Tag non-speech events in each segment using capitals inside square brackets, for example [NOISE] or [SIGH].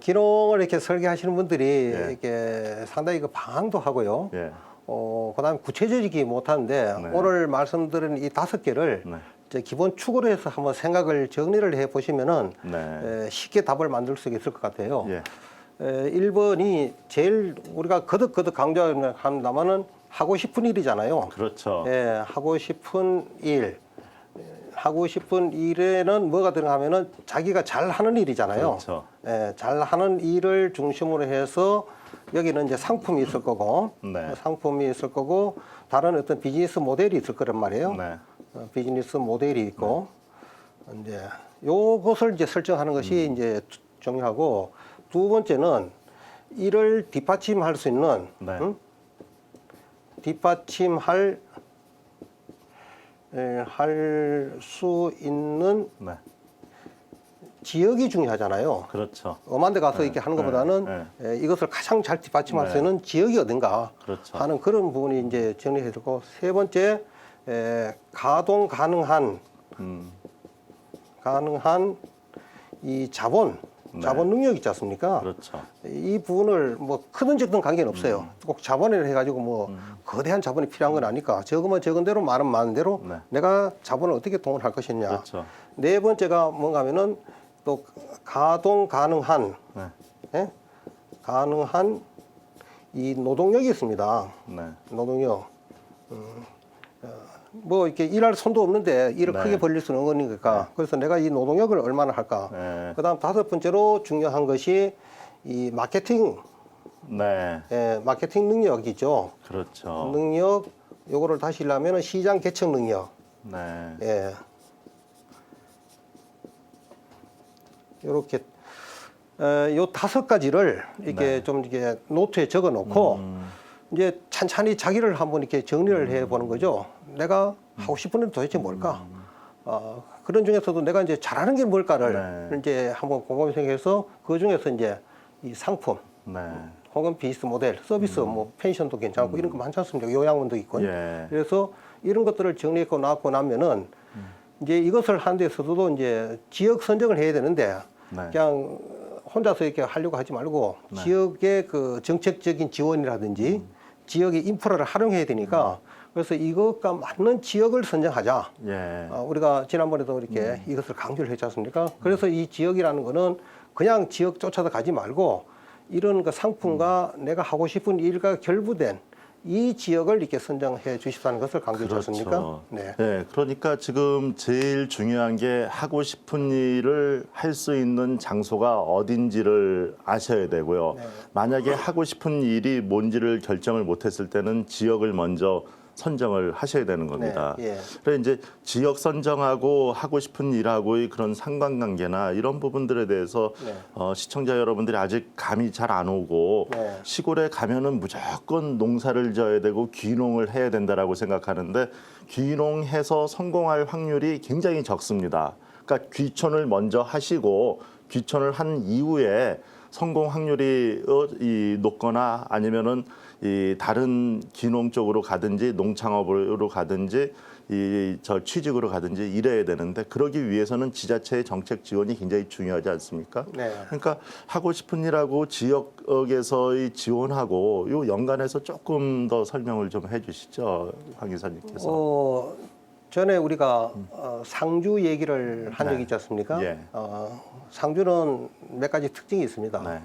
기농을 이렇게 설계하시는 분들이 예. 이렇게 상당히 그 방황도 하고요. 예. 어, 그다음에 구체적이기 못하는데 네. 오늘 말씀드린 이 다섯 개를 네. 이제 기본 축으로 해서 한번 생각을 정리를 해 보시면은 네. 에, 쉽게 답을 만들 수 있을 것 같아요. 예. 에, 1번이 제일 우리가 거듭거듭 강조한다면은 하고 싶은 일이잖아요. 그렇죠. 예, 하고 싶은 일. 에, 하고 싶은 일에는 뭐가 들어가면은 자기가 잘 하는 일이잖아요. 그렇죠. 예, 잘 하는 일을 중심으로 해서 여기는 이제 상품이 있을 거고 네. 상품이 있을 거고 다른 어떤 비즈니스 모델이 있을 거란 말이에요. 네. 어, 비즈니스 모델이 있고 이제 요것을 이제 설정하는 것이 음. 이제 주- 중요하고 두 번째는 이를 뒷받침할 수 있는 네. 뒷받침할 할 수 있는 네. 지역이 중요하잖아요. 그렇죠. 엄한 데 가서 이렇게 하는 네, 것보다는 에, 이것을 가장 잘 뒷받침할 수 네. 있는 지역이 어딘가 그렇죠. 하는 그런 부분이 이제 정리해 두고 세 번째 에, 가동 가능한 음. 가능한 이 자본 네. 자본 능력 있지 않습니까? 그렇죠. 이 부분을 뭐 크든 적든 관계는 없어요. 음. 꼭 자본을 해가지고 뭐 거대한 자본이 필요한 건 아니까 적으면 적은 대로 많은 많은 대로 네. 내가 자본을 어떻게 동원할 것이냐. 그렇죠. 네 번째가 뭔가 하면은 또 가동 가능한 네. 예? 가능한 이 노동력이 있습니다. 네. 노동력. 음, 어, 뭐 이렇게 일할 손도 없는데 일을 네. 크게 벌릴 수는 없는 거니까. 그래서 내가 이 노동력을 얼마나 할까. 네. 그다음 다섯 번째로 중요한 것이 이 마케팅, 네. 예, 마케팅 능력이죠. 그렇죠. 능력, 요거를 다시 하려면 시장 개척 능력. 네. 예. 요렇게 어, 요 다섯 가지를 이렇게 네. 좀 이렇게 노트에 적어 놓고 음. 이제 찬찬히 자기를 한번 이렇게 정리를 해 보는 거죠. 내가 하고 싶은 일은 도대체 뭘까? 어, 그런 중에서도 내가 이제 잘하는 게 뭘까를 네. 이제 한번 곰곰이 생각해서 그 중에서 이제 이 상품 네. 혹은 비즈니스 모델, 서비스, 뭐 펜션도 괜찮고 이런 거 많지 않습니까? 요양원도 있고. 예. 그래서 이런 것들을 정리했고 나왔고 나면은 이제 이것을 하는 데 있어서도 이제 지역 선정을 해야 되는데 네. 그냥 혼자서 이렇게 하려고 하지 말고 네. 지역의 그 정책적인 지원이라든지 지역의 인프라를 활용해야 되니까 그래서 이것과 맞는 지역을 선정하자. 예. 어, 우리가 지난번에도 이렇게 이것을 강조를 했지 않습니까? 그래서 이 지역이라는 거는 그냥 지역 쫓아서 가지 말고 이런 그 상품과 내가 하고 싶은 일과 결부된 이 지역을 이렇게 선정해 주십사는 것을 강조했지 않습니까? 네. 네, 그러니까 지금 제일 중요한 게 하고 싶은 일을 할 수 있는 장소가 어딘지를 아셔야 되고요. 네. 만약에 하고 싶은 일이 뭔지를 결정을 못했을 때는 지역을 먼저 선정을 하셔야 되는 겁니다. 네, 예. 그래 이제 지역 선정하고 하고 싶은 일하고의 그런 상관관계나 이런 부분들에 대해서 네. 어, 시청자 여러분들이 아직 감이 잘 안 오고 네. 시골에 가면은 무조건 농사를 져야 되고 귀농을 해야 된다라고 생각하는데 귀농해서 성공할 확률이 굉장히 적습니다. 그러니까 귀촌을 먼저 하시고 귀촌을 한 이후에 성공 확률이 어, 이 높거나 아니면은 이 다른 귀농 쪽으로 가든지 농창업으로 가든지 이 저 취직으로 가든지 이래야 되는데 그러기 위해서는 지자체의 정책 지원이 굉장히 중요하지 않습니까? 네. 그러니까 하고 싶은 일하고 지역에서의 지원하고 요 연관해서 조금 더 설명을 좀 해주시죠, 황 이사님께서. 어, 전에 우리가 어, 상주 얘기를 한 네. 적이 있지 않습니까? 예. 어, 상주는 몇 가지 특징이 있습니다. 네,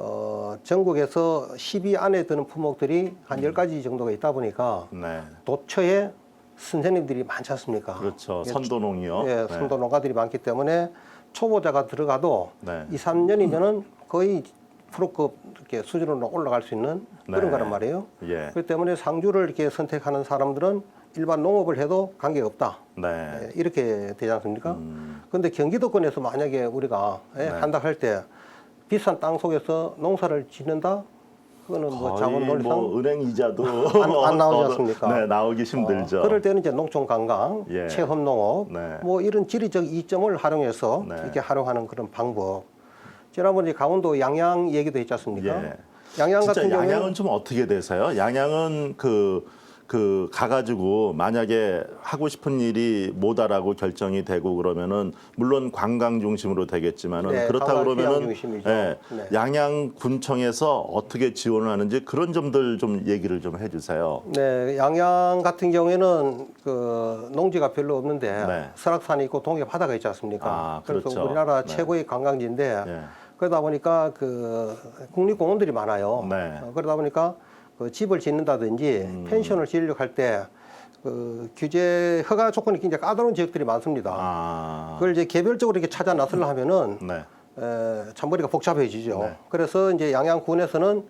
어, 전국에서 10위 안에 드는 품목들이 한 10가지 정도가 있다 보니까 네, 도처에 선생님들이 많지 않습니까? 그렇죠. 예, 선도농이요. 예, 네. 선도 농가들이 많기 때문에 초보자가 들어가도 네. 2, 3년이면은 거의 프로급 이렇게 수준으로 올라갈 수 있는 그런 네. 거란 말이에요. 예, 그렇기 때문에 상주를 이렇게 선택하는 사람들은 일반 농업을 해도 관계없다. 네, 예, 이렇게 되지 않습니까? 음, 그런데 경기도권에서 만약에 우리가 예, 네. 한다 할 때 비싼 땅 속에서 농사를 짓는다? 그거는 뭐 거의 자본 논리상 뭐 은행 이자도 안- 안 나오지 어, 않습니까? 네, 나오기 힘들죠. 어, 그럴 때는 이제 농촌 관광, 예. 체험 농업, 네. 뭐 이런 지리적 이점을 활용해서 네. 이렇게 활용하는 그런 방법. 지난번에 강원도 양양 얘기도 했지 않습니까? 예. 양양 진짜 같은 경우는 양양은 좀 어떻게 되세요? 양양은 그 그 가가지고 만약에 하고 싶은 일이 뭐다라고 결정이 되고 그러면은 물론 관광 중심으로 되겠지만은 네, 그렇다 그러면은. 예, 네. 양양군청에서 어떻게 지원을 하는지 그런 점들 좀 얘기를 좀 해주세요. 네, 양양 같은 경우에는 그 농지가 별로 없는데 네. 설악산이 있고 동해 바다가 있지 않습니까? 아, 그래서 그렇죠. 우리나라 네. 최고의 관광지인데 예. 그러다 보니까 그 국립공원들이 많아요. 네. 어, 그러다 보니까 그 집을 짓는다든지 음. 펜션을 지으려고 할 때 그 규제 허가 조건이 굉장히 까다로운 지역들이 많습니다. 아, 그걸 이제 개별적으로 이렇게 찾아 나서려 하면은 네. 에, 참 머리가 복잡해지죠. 네. 그래서 이제 양양군에서는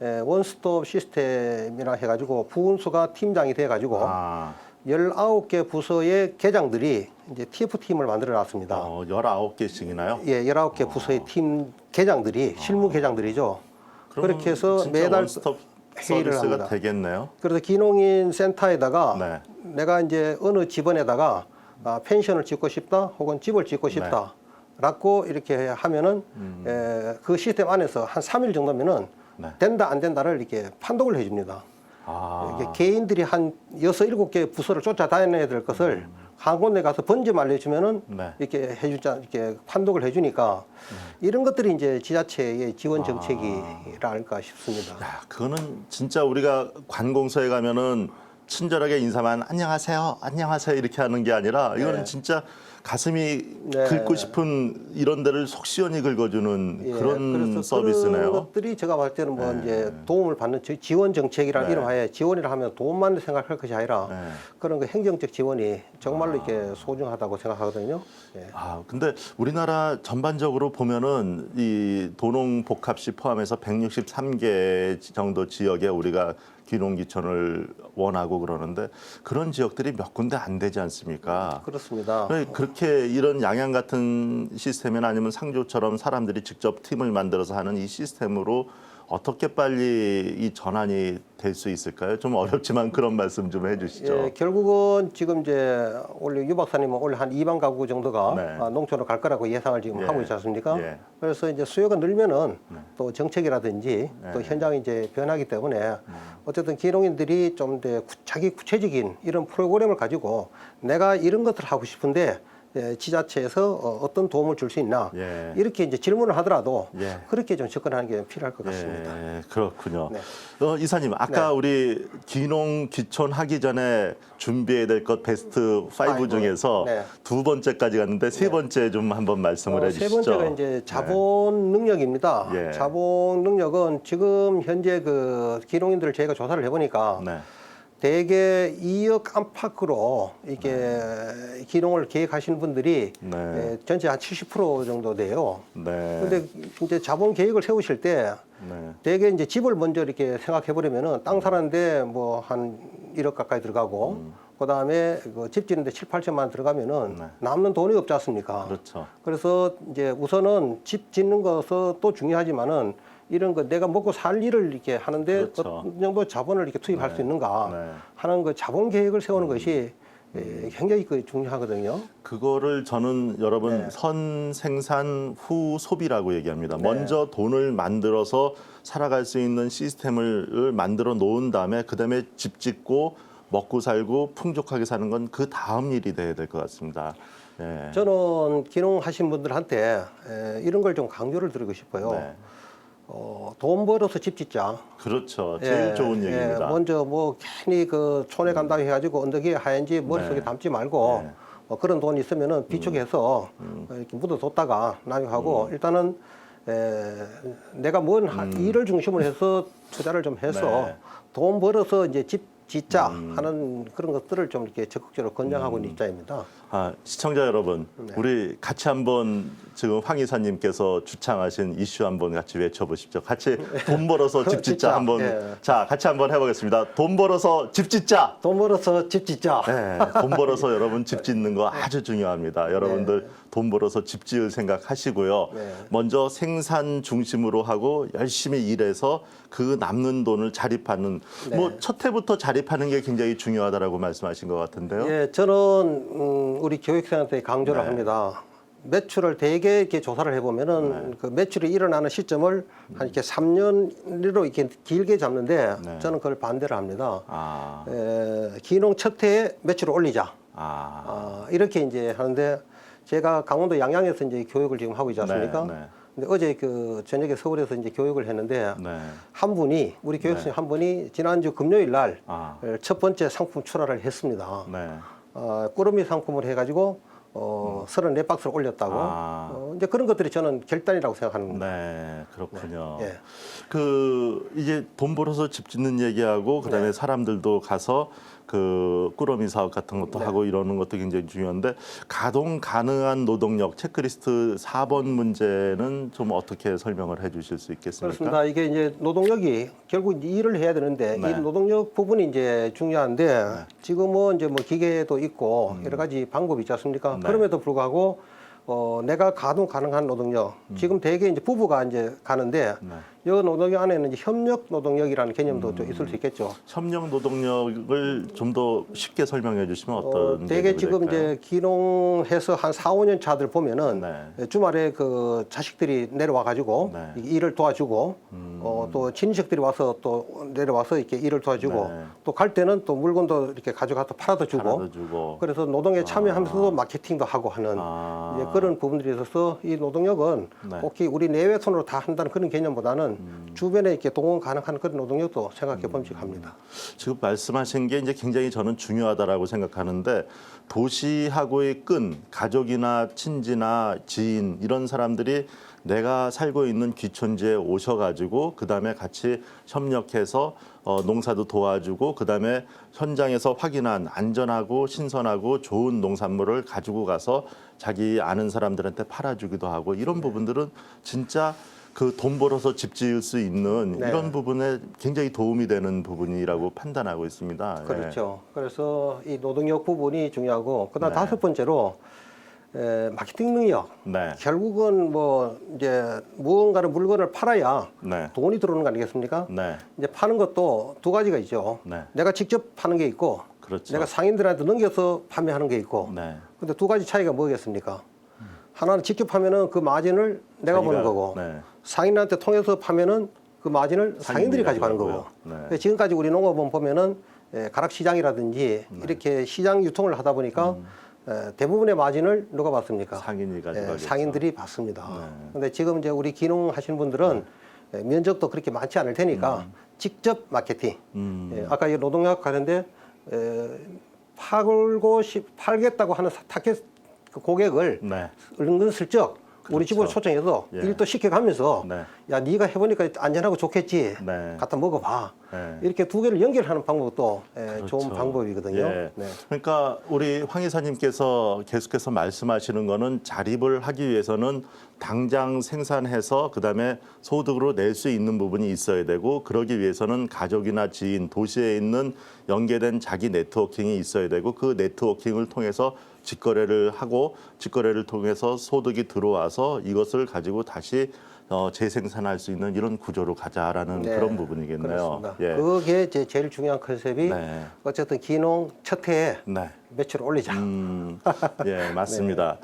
에, 원스톱 시스템이라 해가지고 부운수가 팀장이 돼가지고 아, 19개 부서의 계장들이 이제 TF팀을 만들어 놨습니다. 어, 19개씩이나요? 예, 19개 부서의 팀 계장들이 실무 계장들이죠. 그렇게 해서 매달 원스톱 회의를 서비스가 합니다. 되겠네요. 그래서 기농인 센터에다가 네. 내가 이제 어느 집원에다가 아, 펜션을 짓고 싶다 혹은 집을 짓고 네. 싶다 라고 이렇게 하면은 음. 에, 그 시스템 안에서 한 3일 정도면은 네. 된다 안 된다를 이렇게 판독을 해줍니다. 아, 이게 개인들이 한 여섯 일곱 개 부서를 쫓아다녀야 될 것을 한 군데 가서 번점 알려주면은 음. 네. 이렇게 해주자 이렇게 판독을 해주니까 이런 것들이 이제 지자체의 지원 아. 정책이라 할까 싶습니다. 야, 그거는 진짜 우리가 관공서에 가면은 친절하게 인사만 안녕하세요, 안녕하세요 이렇게 하는 게 아니라 이거는 네. 진짜 가슴이 네. 긁고 싶은 이런 데를 속 시원히 긁어주는 예, 그런 서비스네요. 그런 것들이 제가 봤을 때는 뭐 네. 이제 도움을 받는 지- 지원 정책이라는 네. 이름 하에 지원이라 하면 돈만 생각할 것이 아니라 네. 그런 그 행정적 지원이 정말로 이렇게 소중하다고 생각하거든요. 예. 아, 근데 우리나라 전반적으로 보면은 이 도농 복합시 포함해서 163개 정도 지역에 우리가 귀농귀촌을 원하고 그러는데 그런 지역들이 몇 군데 안 되지 않습니까? 그렇습니다. 네, 그렇게 이런 양양 같은 시스템이나 아니면 상조처럼 사람들이 직접 팀을 만들어서 하는 이 시스템으로 어떻게 빨리 이 전환이 될 수 있을까요? 좀 어렵지만 그런 말씀 좀 해주시죠. 예, 결국은 지금 이제 원래 유 박사님은 원래 한 2만 가구 정도가 네. 아, 농촌으로 갈 거라고 예상을 지금 예. 하고 있지 않습니까? 예. 그래서 이제 수요가 늘면은 또 정책이라든지 또 네. 현장이 이제 변하기 때문에 어쨌든 기농인들이 좀 더 자기 구체적인 이런 프로그램을 가지고 내가 이런 것들을 하고 싶은데 예, 지자체에서 어, 어떤 도움을 줄 수 있나 예. 이렇게 이제 질문을 하더라도 예. 그렇게 좀 접근하는 게 필요할 것 같습니다. 예, 그렇군요. 네. 어, 이사님, 아까 네. 우리 귀농 귀촌 하기 전에 준비해야 될 것 베스트 5 파이브. 중에서 네. 두 번째까지 갔는데 세 번째 좀 한번 말씀을 어, 해주시죠. 세 번째가 이제 자본 능력입니다. 예. 자본 능력은 지금 현재 그 기농인들을 저희가 조사를 해보니까 네. 대개 2억 안팎으로 이게 기농을 계획하시는 분들이 네. 예, 전체 한 70% 정도 돼요. 네. 근데 이제 자본 계획을 세우실 때 네. 대개 이제 집을 먼저 이렇게 생각해 보려면은 땅 사는데 뭐 한 1억 가까이 들어가고 그다음에 그집 짓는데 7, 8천만 들어가면은 음. 네. 남는 돈이 없지 않습니까? 그렇죠. 그래서 이제 우선은 집 짓는 것도 중요하지만은 이런 거 내가 먹고 살 일을 이렇게 하는데 그렇죠. 어떤 정도 자본을 이렇게 투입할 수 있는가 네. 하는 그 자본 계획을 세우는 것이 에, 굉장히 그 중요하거든요. 그거를 저는 여러분 네. 선 생산 후 소비라고 얘기합니다. 먼저 돈을 만들어서 살아갈 수 있는 시스템을 만들어 놓은 다음에 그다음에 집 짓고 먹고 살고 풍족하게 사는 건 그 다음 일이 돼야 될 것 같습니다. 예. 저는 기농하신 분들한테 에, 이런 걸 좀 강조를 드리고 싶어요. 네. 어, 돈 벌어서 집 짓자. 그렇죠. 제일 예, 좋은 예, 얘기입니다. 먼저 뭐 괜히 그 촌에 간다고 해가지고 언덕 위에 하얀지 머릿속에 네. 담지 말고 네. 어, 그런 돈 있으면은 비축해서 음. 어, 이렇게 묻어뒀다가 나중하고 일단은 에, 내가 뭔 하- 일을 중심으로 해서 투자를 좀 해서 음. 네. 돈 벌어서 이제 집 짓자 음. 하는 그런 것들을 좀 이렇게 적극적으로 권장하고 있는 입장입니다. 아, 시청자 여러분, 네. 우리 같이 한번 지금 황 이사님께서 주창하신 이슈 한번 같이 외쳐보십시오. 같이 [LAUGHS] 돈 벌어서 집 짓자 한번. 예. 자, 같이 한번 해보겠습니다. 돈 벌어서 집 짓자. 돈 벌어서 집 짓자. 네, 돈 벌어서 여러분 집 짓는 거 아주 중요합니다. 여러분들 돈 벌어서 집 지을 생각 하시고요. 네. 먼저 생산 중심으로 하고 열심히 일해서 그 남는 돈을 자립하는 네. 뭐첫 해부터 자립 하는 게 굉장히 중요하다라고 말씀하신 것 같은데요. 예, 저는 음, 우리 교육생한테 강조를 네. 합니다. 매출을 대개 이렇게 조사를 해보면은 네. 그 매출이 일어나는 시점을 한 이렇게 3년으로 이렇게 길게 잡는데 네. 저는 그걸 반대를 합니다. 아, 에, 기농 첫 해에 매출을 올리자. 아, 아, 이렇게 이제 하는데 제가 강원도 양양에서 이제 교육을 지금 하고 있지 않습니까? 네, 네. 근데 어제 그 저녁에 서울에서 이제 교육을 했는데 네. 한 분이 우리 교육생 한 분이 지난주 금요일 날첫 아, 번째 상품 출하를 했습니다. 네. 어, 꾸러미 상품을 해가지고 어, 34박스를 올렸다고. 음. 아. 어, 이제 그런 것들이 저는 결단이라고 생각하는 겁니다. 네, 그렇군요. 예. 그 이제 돈 벌어서 집 짓는 얘기하고 그다음에 네. 사람들도 가서 그 꾸러미 사업 같은 것도 네. 하고 이러는 것도 굉장히 중요한데 가동 가능한 노동력 체크리스트 4번 문제는 좀 어떻게 설명을 해 주실 수 있겠습니까? 그렇습니다. 이게 이제 노동력이 결국 일을 해야 되는데 네. 이 노동력 부분이 이제 중요한데 지금은 이제 뭐 기계도 있고 여러 가지 방법이 있지 않습니까? 음. 네. 그럼에도 불구하고 어, 내가 가동 가능한 노동력 지금 대개 이제 부부가 이제 가는데 음. 네. 이 노동력 안에는 이제 협력 노동력이라는 개념도 음. 좀 있을 수 있겠죠. 협력 노동력을 좀 더 쉽게 설명해 주시면 어떤 어, 대개 얘기가 지금? 이제 기농해서 한 4, 5년 차들 보면은 네. 주말에 그 자식들이 내려와 가지고 네. 음. 일을 도와주고 어, 또 친척들이 와서 또 내려와서 이렇게 일을 도와주고 네. 또갈 때는 또 물건도 이렇게 가져가서 팔아도 주고 팔아도 주고 그래서 노동에 참여하면서도 마케팅도 하고 하는 아. 이제 그런 부분들이 있어서 이 노동력은 네. 음. 꼭히 우리 내외 손으로 다 한다는 그런 개념보다는 주변에 이렇게 동원 가능한 그런 노동력도 생각해 봄직합니다. 지금 말씀하신 게 이제 굉장히 저는 중요하다라고 생각하는데 도시하고의 끈, 가족이나 친지나 지인 이런 사람들이 내가 살고 있는 귀촌지에 오셔가지고 그 다음에 같이 협력해서 어, 농사도 도와주고 그 다음에 현장에서 확인한 안전하고 신선하고 좋은 농산물을 가지고 가서 자기 아는 사람들한테 팔아주기도 하고 이런 부분들은 진짜 그 돈 벌어서 집 지을 수 있는 네. 이런 부분에 굉장히 도움이 되는 부분이라고 판단하고 있습니다. 예. 그렇죠. 그래서 이 노동력 부분이 중요하고 그다음 네. 다섯 번째로 에, 마케팅 능력. 네. 결국은 뭐 이제 무언가를 물건을 팔아야 네. 돈이 들어오는 거 아니겠습니까? 네. 이제 파는 것도 두 가지가 있죠. 네. 내가 직접 파는 게 있고 그렇죠. 내가 상인들한테 넘겨서 판매하는 게 있고. 네. 근데 두 가지 차이가 뭐겠습니까? 하나는 직접 파면은 그 마진을 내가 버는 거고 네. 상인한테 통해서 파면은 그 마진을 상인들이 가져가는 거고. 네. 지금까지 우리 농업은 보면은 에, 가락 시장이라든지 네. 이렇게 시장 유통을 하다 보니까 에, 대부분의 마진을 누가 받습니까? 음. 상인이 가져가겠죠. 예, 상인들이 받습니다. 네. 근데 지금 이제 우리 기농 하시는 분들은 에, 면적도 그렇게 많지 않을 테니까 직접 마케팅. 음. 예, 아까 이 노동력 가는데 에, 팔고 싶, 팔겠다고 하는 사- 타켓 그 고객을 네. 은근슬쩍 우리 그렇죠. 집으로 초청해서 예. 일도 시켜가면서 네. 야 네가 해보니까 안전하고 좋겠지 네. 갖다 먹어봐 네. 이렇게 두 개를 연결하는 방법도 예, 그렇죠. 좋은 방법이거든요. 예. 네. 그러니까 우리 황 이사님께서 계속해서 말씀하시는 거는 자립을 하기 위해서는 당장 생산해서 그다음에 소득으로 낼 수 있는 부분이 있어야 되고 그러기 위해서는 가족이나 지인, 도시에 있는 연계된 자기 네트워킹이 있어야 되고 그 네트워킹을 통해서 직거래를 하고 직거래를 통해서 소득이 들어와서 이것을 가지고 다시 어, 재생산할 수 있는 이런 구조로 가자라는 네, 그런 부분이겠네요. 그렇습니다. 예. 그게 제 제일 중요한 컨셉이 네. 어쨌든 기농 첫 해에 네. 매출을 올리자. 음, [LAUGHS] 예, 맞습니다.